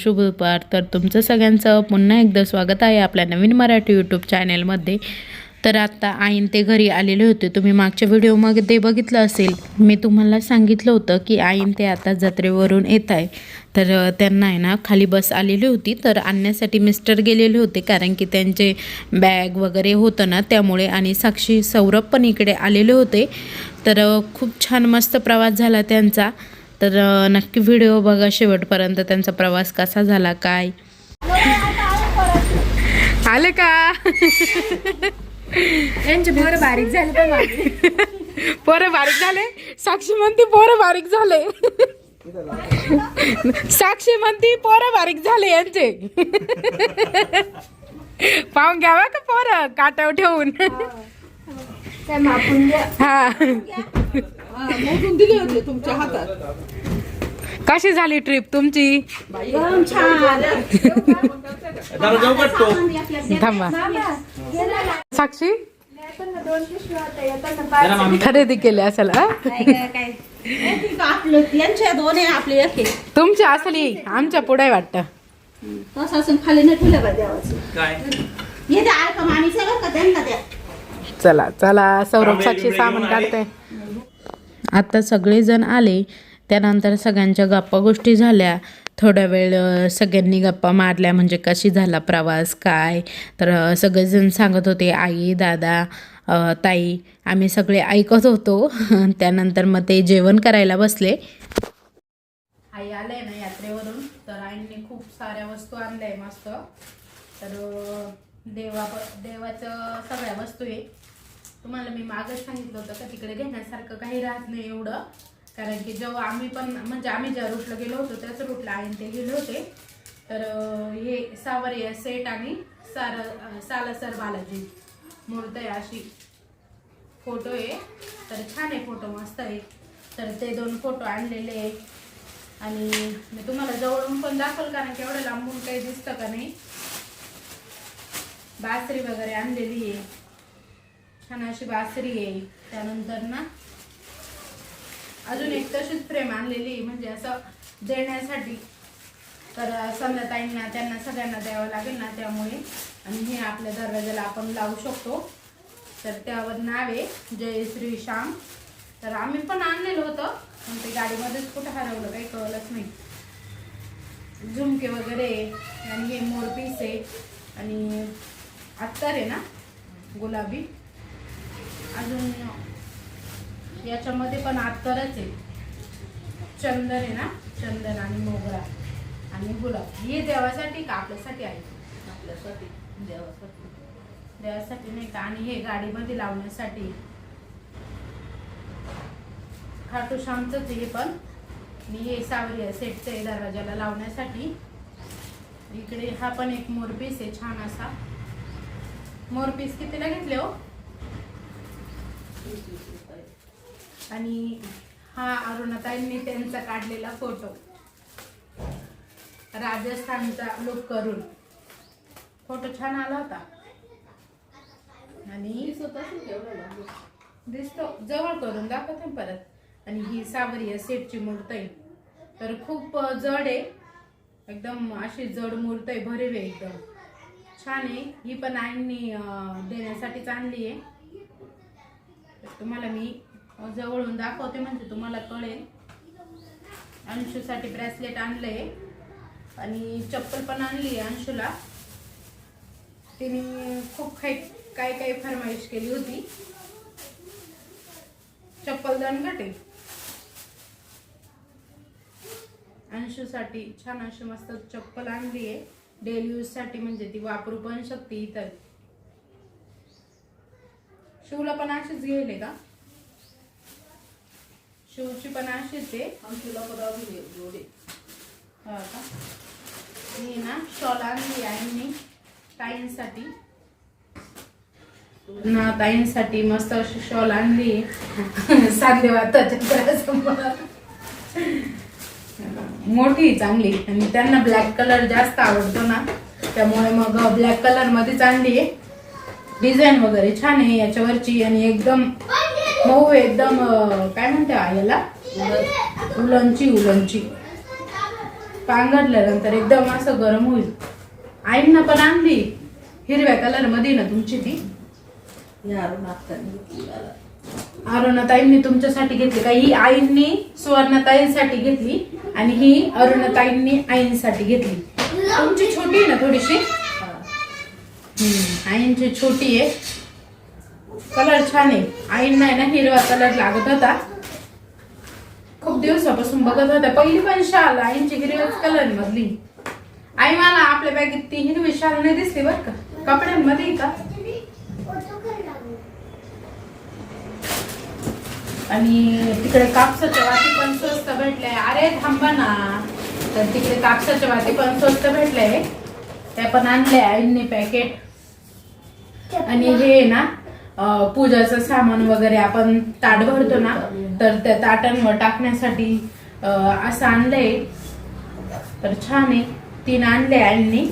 शुभ दुपार. तर तुमचं सगळ्यांचं पुन्हा एकदा स्वागत आहे आपल्या नवीन मराठी यूट्यूब चॅनेलमध्ये तर आत्ता आईन ते घरी आलेले होते. तुम्ही मागच्या व्हिडिओमध्ये बघितलं असेल. मी तुम्हाला सांगितलं होतं की आईन ते आता जत्रेवरून येत आहे. तर त्यांना आहे ना खाली बस आलेली होती. तर आणण्यासाठी मिस्टर गेलेले होते. कारण की त्यांचे बॅग वगैरे होतं ना त्यामुळे. आणि साक्षी सौरभ पण इकडे आलेले होते. तर खूप छान मस्त प्रवास झाला त्यांचा. तर नक्की व्हिडिओ बघा शेवटपर्यंत. त्यांचा प्रवास कसा झाला काय? आले का? यांचे पोरं बारीक झाले. पोरं बारीक झाले? साक्षी म्हणती पोरं बारीक झाले. साक्षी म्हणती पोरं बारीक झाले यांचे. पाहून घ्यावा का पोरं? काटाव ठेवून. हा. दिले होते तुमच्या हातात. कशी झाली ट्रिप तुमची? थांबा. साक्षी? खरेदी केली असेल तुमची असली आमच्या पुढे वाटतं. हे चला चला सौरभ साक्षी सामान काढते. आता सगळेजण आले त्यानंतर सगळ्यांच्या गप्पा गोष्टी झाल्या. थोडा वेळ सगळ्यांनी गप्पा मारल्या म्हणजे कशी झाला प्रवास काय? तर सगळेजण सांगत होते आई दादा ताई आम्ही सगळे ऐकत होतो. त्यानंतर मग ते जेवण करायला बसले. आई आले ना यात्रेवरून तर आईंनी खूप साऱ्या वस्तू आणल्या आहे मस्त. तर देवा देवाचं सगळ्या वस्तू आहे तुम्हाला मी मागच सांगितलं होतं का तिकडे घेण्यासारखं काही राहत नाही एवढं. कारण की जेव्हा आम्ही पण म्हणजे आम्ही ज्या रूटला गेलो होतो त्याच रूटला आहे ते गेले होते. तर हे सावरिया सेट आणि सार सालसर सालासर बालाजी. मूर्त आहे अशी फोटो आहे. तर छान आहे फोटो मस्त आहे. तर ते दोन फोटो आणलेले आहे. आणि मी तुम्हाला जवळून पण दाखवल कारण की एवढं लांबून काही दिसतं का नाही. बासरी वगैरे आणलेली आहे. छान अशी बासरी आहे. त्यानंतर ना अजून एक तशीच फ्रेम आणलेली आहे. म्हणजे असं देण्यासाठी. तर समजा ताईंना त्यांना सगळ्यांना द्यावं लागेल ना त्यामुळे. आणि हे आपल्या दरवाजाला आपण लावू शकतो. तर त्यावर नाव आहे जय श्री श्याम. तर आम्ही पण आणलेलं होतं पण ते गाडीमध्येच कुठं हरवलं काही कळलंच नाही. झुमके वगैरे आहे. आणि हे मोरपीस आहे. आणि अत्तर आहे ना गुलाबी. अजून याच्यामध्ये पण अत्तरच आहे. चंदन आहे ना? चंदन आणि मोगरा आणि गुलाब. हे देवासाठी का? आपल्यासाठी आहे. आपल्यासाठी. देवासाठी. देवासाठी नाही का? आणि हे गाडीमध्ये लावण्यासाठी. खाटू श्यामचंच हे पण. आणि हे सावरी सेटचं आहे दरवाजाला लावण्यासाठी. इकडे हा पण एक मोरपीस आहे छान असा. मोरपीस कितीला घेतले हो? आणि हा अरुणाताईंनी त्यांचा काढलेला फोटो. राजस्थानचा लुक करून. फोटो छान आला होता. आणि दिसतो. जवळ करून दाखवते परत. आणि ही सावरी सेटची मूर्त आहे तर खूप जड आहे. एकदम अशी जड मूर्त आहे भरीव आहे एकदम. छान आहे. ही पण आईंनी देण्यासाठीच आणली आहे. तुम्हाला मी जवळून दाखवते म्हणजे तुम्हाला कळेल. अंशूसाठी ब्रेसलेट आणलंय. आणि चप्पल पण आणली आहे अंशूला. तिने खूप काही काय काय फरमाईश केली होती. चप्पल दणकट अंशूसाठी छान अशी मस्त चप्पल आणली आहे. डेली यूजसाठी म्हणजे ती वापरू पण शकते इतर. शिवला पण अशीच घेईल का? शिवची पण अशीच आहे. पदावी जोडे. हा का? मी ना शॉल आणली आहे मी ताईंसाठी. ना ताईंसाठी मस्त अशी शॉल आणली. सांधे वाताच्या त्रासामुळं. मोठी चांगली. आणि त्यांना ब्लॅक कलर जास्त आवडतो ना. त्यामुळे मग ब्लॅक कलर मध्येच आणली आहे. डिझाईन वगैरे छान आहे याच्यावरची आणि एकदम मऊ एकदम काय म्हणते याला? उलनची उलनची पांघरल्यानंतर एकदम असं गरम होईल. आईंना पण आणली. हिरव्या कलरमध्ये ना तुमची ती. अरुणाताईंनी तुमच्यासाठी घेतली का? ही आईंनी सुवर्णताईंसाठी घेतली आणि ही अरुणाताईंनी आईंसाठी घेतली. तुमची छोटी आहे ना थोडीशी? आईंची छोटी आहे. कलर छान आहे. आईंना आहे ना हिरवा कलर लागत होता. खूप दिवसापासून बघत होत्या पहिली पण शाल आईंची हिरव्याच कलर मधली आई मला आपल्या बॅगेत ती हिरवी शाल नाही दिसली बर का? कपड्यांमध्ये का? आणि तिकडे कापसाच्या वाती पण स्वस्त भेटले अरे थांबा ना. तर तिकडे कापसाच्या वाती पण स्वस्त भेटले त्या पण आणले आईंनी पॅकेट. आणि हे आहे ना पूजाचं सामान वगैरे आपण ताट भरतो ना तर त्या ताटांवर टाकण्यासाठी असं आणलंय. तर छान आहे. तीन आणले आईंनी.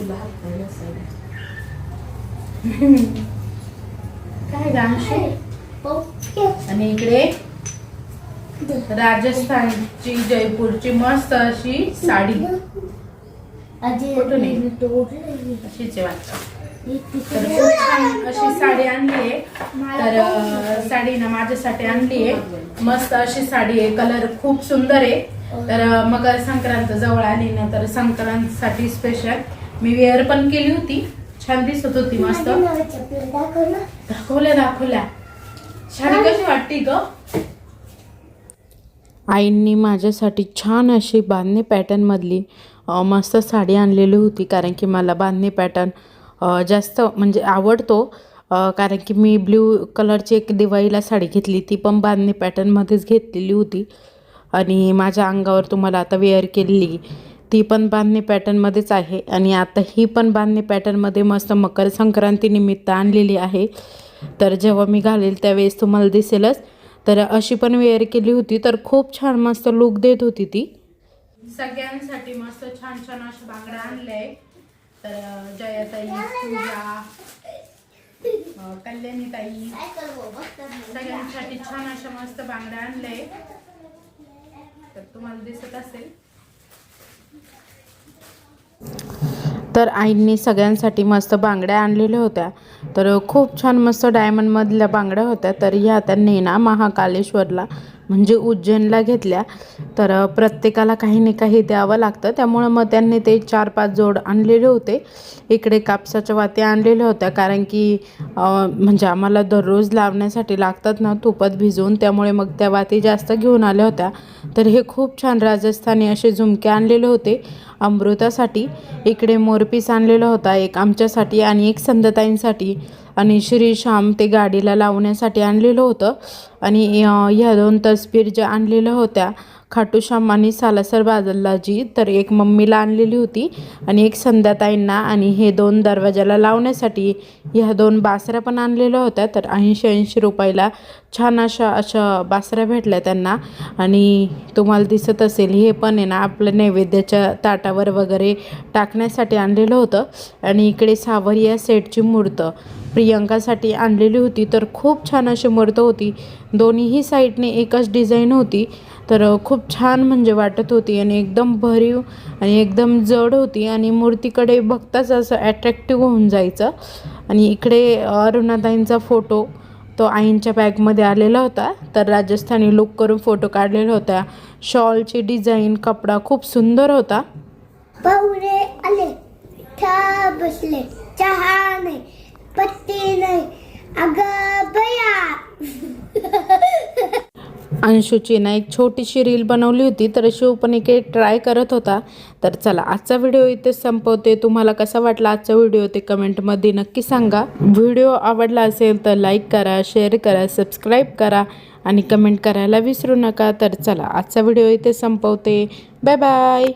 काय गांशी आणि इकडे राजस्थानची जयपूरची मस्त अशी साडी. कुठून? अशीच वाटतं. तर खूप छान अशी साडी आणली आहे. तर साडी ना माझ्यासाठी आणली आहे. मस्त अशी साडी आहे. कलर खूप सुंदर आहे. तर मकर संक्रांत जवळ आली ना तर संक्रांतसाठी स्पेशल मी वेअर पण केली होती. छान दिसत होती मस्त. दाखवल्या दाखवल्या. साडी कशी वाटते ग? आईंनी माझ्यासाठी छान अशी बांधणी पॅटर्नमधली मस्त साडी आणलेली होती कारण की मला बांधणी पॅटर्न जास्त म्हणजे आवडतो. कारण की मी ब्ल्यू कलरची एक दिवाळीला साडी घेतली. ती पण बांधणी पॅटर्नमध्येच घेतलेली होती. आणि माझ्या अंगावर तुम्हाला आता वेअर केलेली ती पण बांधणी पॅटर्नमध्येच आहे. आणि आता ही पण बांधणी पॅटर्नमध्ये मस्त मकर संक्रांतीनिमित्त आणलेली आहे. तर जेव्हा मी घालेल त्यावेळेस तुम्हाला दिसेलच. तर अशी पण वेअर केली होती. तर खूप छान मस्त लुक देत होती ती. सगळ्यांसाठी मस्त छान छान अशा बांगड्या आणल्या तर जयाताई पूजा अं, कल्याणीताई सगळ्यांसाठी छान अशा मस्त बांगड्या आणलंय. तर तुम्हाला दिसत असेल. तर आईंनी सगळ्यांसाठी मस्त बांगड्या आणलेल्या होत्या. तर खूप छान मस्त डायमंडमधल्या बांगड्या होत्या. तर ह्या त्यांनी ना महाकालेश्वरला म्हणजे उज्जैनला घेतल्या तर प्रत्येकाला काही ना काही द्यावं लागतं. त्यामुळं मग त्यांनी ते चार पाच जोड आणलेले होते. इकडे कापसाच्या वात्या आणलेल्या होत्या. कारण की म्हणजे आम्हाला दररोज लावण्यासाठी लागतात ना तुपात भिजवून त्यामुळे मग त्या वाती जास्त घेऊन आल्या होत्या. तर हे खूप छान राजस्थानी असे झुमके आणलेले होते. अमृतासाठी. इकडे मोरपीस आणलेला होता एक आमच्यासाठी आणि एक संदताईंसाठी. आणि श्री श्याम ते गाडीला लावण्यासाठी आणलेलं होतं. आणि ह्या दोन तस्वीर ज्या आणलेल्या होत्या खाटूश्याम आणि सालासर बादल्लाजी तर एक मम्मीला आणलेली होती आणि एक संध्याताईंना आणि हे दोन दरवाजाला लावण्यासाठी ह्या दोन बासऱ्या पण आणलेल्या होत्या. तर ऐंशी ऐंशी रुपयाला छान अशा अशा बासऱ्या भेटल्या त्यांना. आणि तुम्हाला दिसत असेल हे पण आहे ना आपलं नैवेद्याच्या ताटावर वगैरे टाकण्यासाठी आणलेलं होतं. आणि इकडे सावरिया सेटची मूर्त. प्रियंकासाठी आणलेली होती. तर खूप छान अशी मूर्त होती. दोन्हीही साईडने एकच डिझाईन होती. तर खूप छान म्हणजे वाटत होती आणि एकदम भरीव आणि एकदम जड होती आणि मूर्तीकडे बघताच असं ॲट्रॅक्टिव्ह होऊन जायचं. आणि इकडे अरुणाताईंचा फोटो तो आईंच्या बॅगमध्ये आलेला होता. तर राजस्थानी लुक करून फोटो काढलेला होता शॉलची डिझाईन कपडा खूप सुंदर होता. पाहुणे आले. बसले. चहा नाही. पत्ती नाही. अगं बया. अंशूची ना एक छोटीशी रील बनवली होती तर शिव पण एक ट्राय करत होता. तर चला आजचा व्हिडिओ इथे संपवते. तुम्हाला कसा वाटला आजचा व्हिडिओ ते कमेंटमध्ये नक्की सांगा. व्हिडिओ आवडला असेल तर लाईक करा शेअर करा सबस्क्राईब करा आणि कमेंट करायला विसरू नका. तर चला आजचा व्हिडिओ इथे संपवते. Bye bye